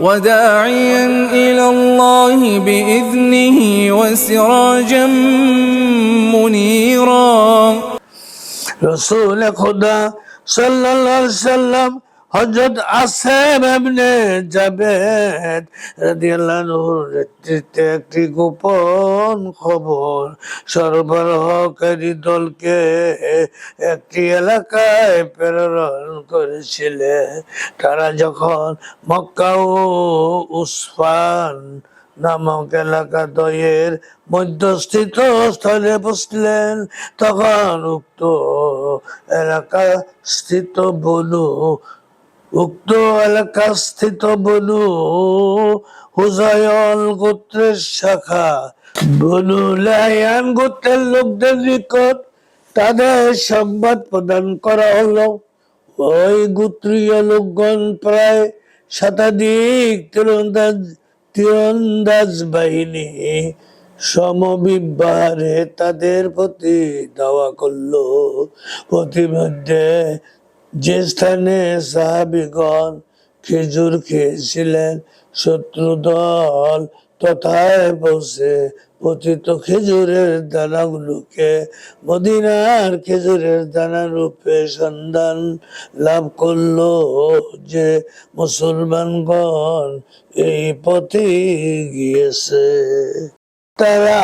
وداعيا إلى الله بإذنه وسراجا منيرا. رسول خدا صلى الله عليه وسلم হযরত আসেম জাবেদ রাদিয়াল্লাহু নেতৃত্বে একটি গোপন খবর, সরবরাহকারী দলকে একটি এলাকায় প্রেরণ করেছিলেন। তারা যখন মক্কা ও উসফান নামক এলাকা দয়ের মধ্যস্থিত স্থলে বসলেন, তখন উক্ত এলাকা স্থিত বনু উক্ত এলাকা স্থিত বনু হুজায়ল গোত্রের শাখা। বনু লায়ান গোত্রের লোকদের নিকট তাদের সংবাদ প্রদান করা হলো। ওই গোত্রীয় লোকগণ প্রায় শতাধিক তীরন্দাজ তীরন্দাজ বাহিনী সমবিবারে তাদের প্রতি দাওয়া করল। প্রতিমধ্যে যে স্থানে সাহাবিগণ খেজুর খেয়েছিলেন। শত্রু দল তথায় বসে পতিত খেজুরের দানাগুলোকে মদিনার খেজুরের দানা রূপে সন্ধান লাভ করল যে মুসলমানগণ এই পথে গিয়েছে। তারা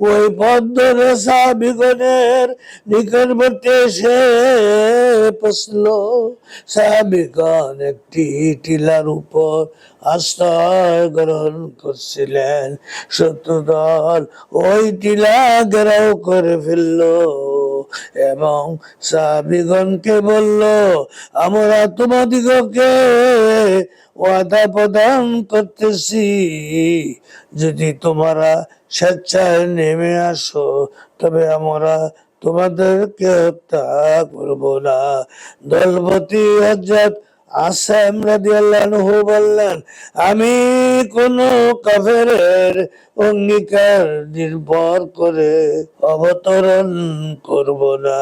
ওই পথ ধরে নিকটবর্তী এসে পশল সাবিগণ একটি টিলার উপর আশ্রয় গ্রহণ করছিলেন। শত্রু দল ওই টিলা ঘেরাও করে ফেলল। এবং সাহাবিগণকে বলল, আমরা তোমাদিগকে ওয়াদা প্রদান করতেছি। যদি তোমরা স্বেচ্ছায় নেমে আসো, তবে আমরা তোমাদেরকে হত্যা করব না। দলপতি হজরত আসেম বললেন, আমি কোন কাফেরের অঙ্গীকার নির্ভর করে অবতরণ করব না।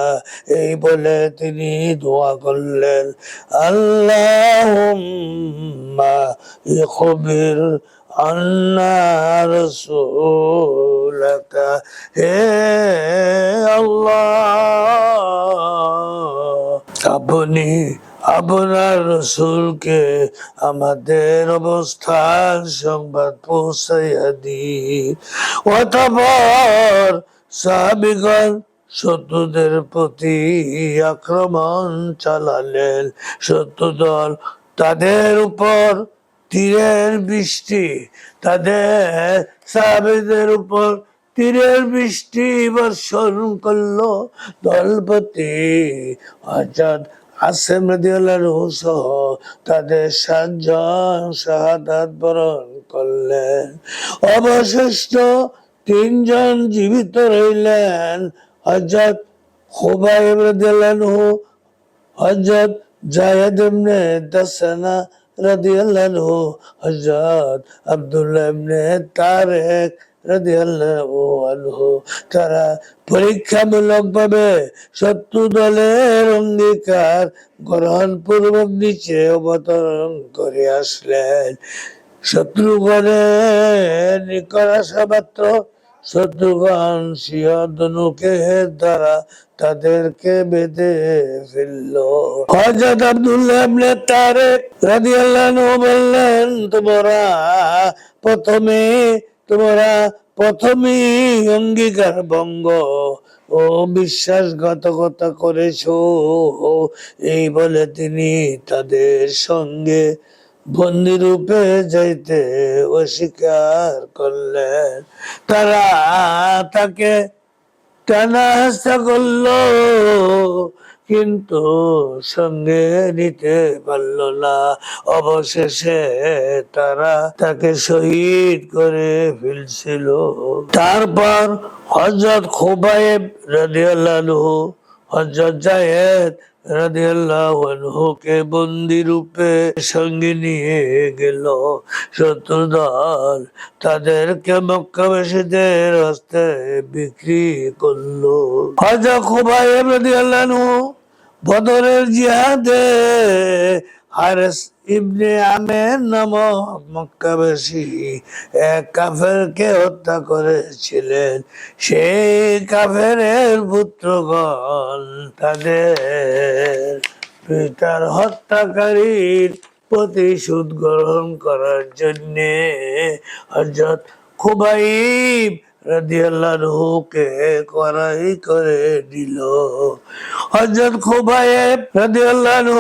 এই বলে তিনি দোয়া করলেন, আল্লাহুম্মা ইখবির আন্না হে আল্লাহ, আপনি আপনার রসুলকে আমাদের অবস্থান সংবাদ পৌঁছাইয়া দিন অতপর সাহাবিগণ শত্রুদের প্রতি আক্রমণ চালালেন। শত্রু দল তাদের উপর তীরের বৃষ্টি, তাদের সাহাবিদের উপর তীরের বৃষ্টি বর্ষণ করল দলপতি হজরত আসেম রাদিয়াল্লাহু সহ তাদের সাতজন শাহাদাত বরণ করলেন। অবশিষ্ট তিনজন জীবিত রইলেন। হজরত খুবাইব রাদিয়াল্লাহু হজরত জায়েদ ইবনে দাসানা আব্দুল্লাহ ইবনে তারেক তারা পরীক্ষামূলক ভাবে শত্রু দলের অঙ্গীকার গ্রহণ পূর্বক নিচে অবতরণ করে আসলেন। শত্রুগণের নিকট আসা মাত্র শত্রুগণ সিংহধনুকে দ্বারা তাদেরকে বেঁধে ফেলল। হজরত আব্দুল্লাহ ইবনে তারেক রাদিয়াল্লাহু বললেন, তোমরা প্রথমে তোমরা প্রথমেই অঙ্গীকার ভঙ্গ ও বিশ্বাসঘাতকতা করেছ। এই বলে তিনি তাদের সঙ্গে বন্দি রূপে যাইতে অস্বীকার করলেন। তারা তাকে টানা হাসা করল। কিন্তু সঙ্গে নিতে পারল না। অবশেষে তারা তাকে শহীদ করে ফেলছিল। তারপর হজরত খুবাইব রাজিয়াল হজরত জায়েদ রাদিয়াল্লাহু আনহুকে বন্দি রূপে সঙ্গে নিয়ে গেল। শত্রু দল তাদেরকে মক্কাবাসীদের হস্তে বিক্রি করল। হজরত খুবাইব রাদিয়াল্লাহু বদরের জিহাদে হারেস ইবনে আমের নামক মক্কাবাসী এক কাফেরকে হত্যা করেছিলেন। সেই কাফেরের পুত্রগণ তাদের পিতার হত্যাকারীর প্রতিশোধ গ্রহণ করার জন্যে হজরত খুবাইব রাদিয়াল্লাহুকে করাই করে দিল। হজরত খুবাইব রাদিয়াল্লাহু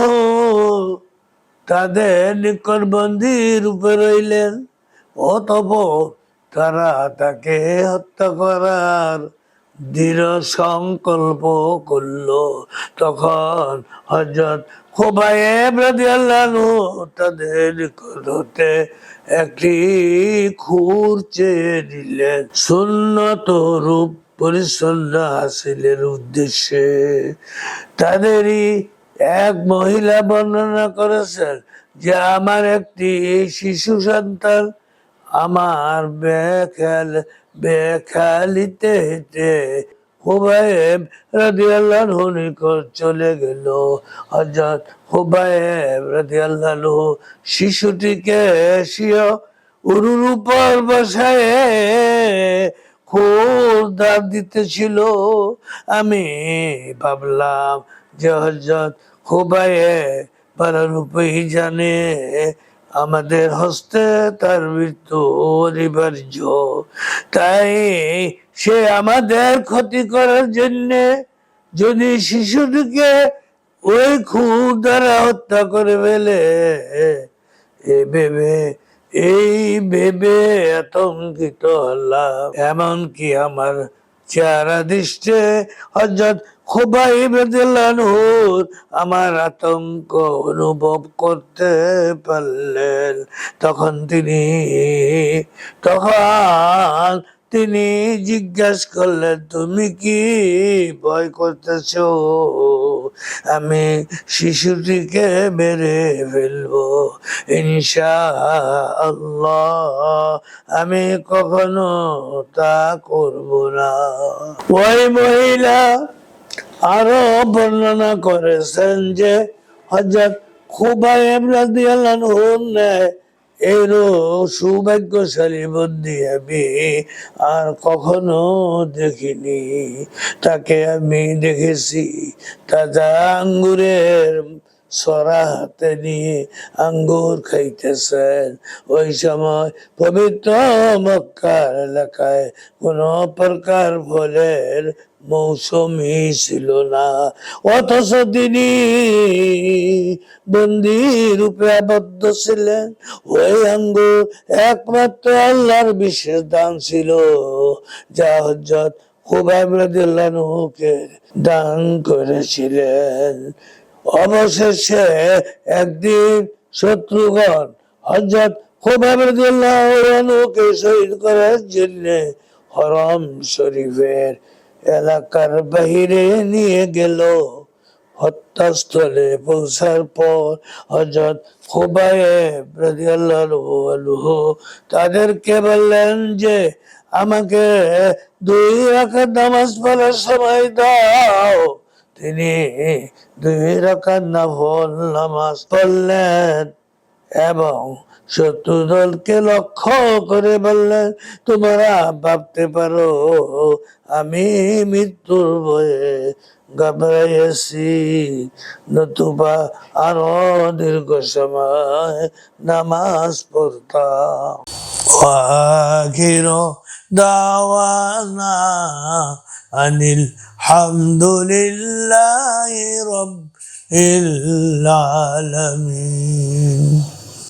তাদের নিকটবন্দি রূপে রইলেন। অতপর তারা তাকে হত্যা করার দৃঢ় সংকল্প করল। তখন হজরত খোবায়েব রাদিয়াল্লাহু তাদের নিকট হতে একটি খুর চেয়ে দিলেন সুন্নত রূপ পরিচ্ছন্ন হাসিলের উদ্দেশ্যে তাদেরই এক মহিলা বর্ণনা করেছেন যে আমার একটি শিশু সন্তান আমার বেখাল, বেখালিতে হেঁটে হুবায়েব রাদিয়াল্লাহু নিকট চলে গেল। হযরত হুবায়েব রাদিয়াল্লাহু শিশুটিকে শিয় উরুর উপর বসায়। খুব দাঁত দিতেছিল। আমি ভাবলাম যে হজরত খুবায়ে পারানুপেই জানে। আমাদের হস্তে তার মৃত্যু অনিবার্য। তাই সে আমাদের ক্ষতি করার জন্যে যদি শিশুটিকে ওই খুব দ্বারা হত্যা করে ফেলে, এ ভেবে এই ভেবে আতঙ্কিত হলাম। এমনকি আমার চেহারা দৃষ্টে হজরত খোবাই বেদিল্লানহুর আমার আতঙ্ক অনুভব করতে পারলেন। তখন তিনি তখন তিনি জিজ্ঞাসা করলেন, তুমি কি ভয় করতেছ? আমি শিশুটিকে মেরে ফেলব ইনশা আল্লাহ আমি কখনো তা করব না। ওই মহিলা আরও বর্ণনা করেছেন যে হজরত খুবাইব রাদিয়াল্লাহুর ন্যায় এরও সৌভাগ্যশালী বন্দি আমি, আর কখনো দেখিনি। তাকে আমি দেখেছি তাজা আঙ্গুরের সরা হাতে নিয়ে আঙ্গুর খাইতেছেন। ওই সময় পবিত্র মক্কার এলাকায় কোনো প্রকার ফলের মৌসুমি ছিল না। অথচ তিনি বন্দি রূপে আবদ্ধ ছিলেন। ওই আঙ্গুর একমাত্র আল্লাহর বিশেষ দান ছিল, যা হজরত খুবাইব দান করেছিলেন। অবশেষে একদিন শত্রুগণ হজরত খুবাইব শহীদ করার জন্য হরম শরীফের এলাকার বাহিরে নিয়ে গেল। হত্যাস্থলে পৌঁছার পর হজরত আনহু তাদেরকে বললেন যে, আমাকে দুই রাকাত নামাজ পড়ার সময় দাও। তিনি দুই নফল নামাজ পড়লেন। এবং শত্রু দলকে লক্ষ্য করে বললেন তোমরা ভাবতে পারো আমি মৃত্যুর ভয়ে ঘাবড়াইয়াছি নতুবা আরো দীর্ঘ সময় নামাজ পড়তাম وآخر دعوانا أن الحمد لله رب العالمين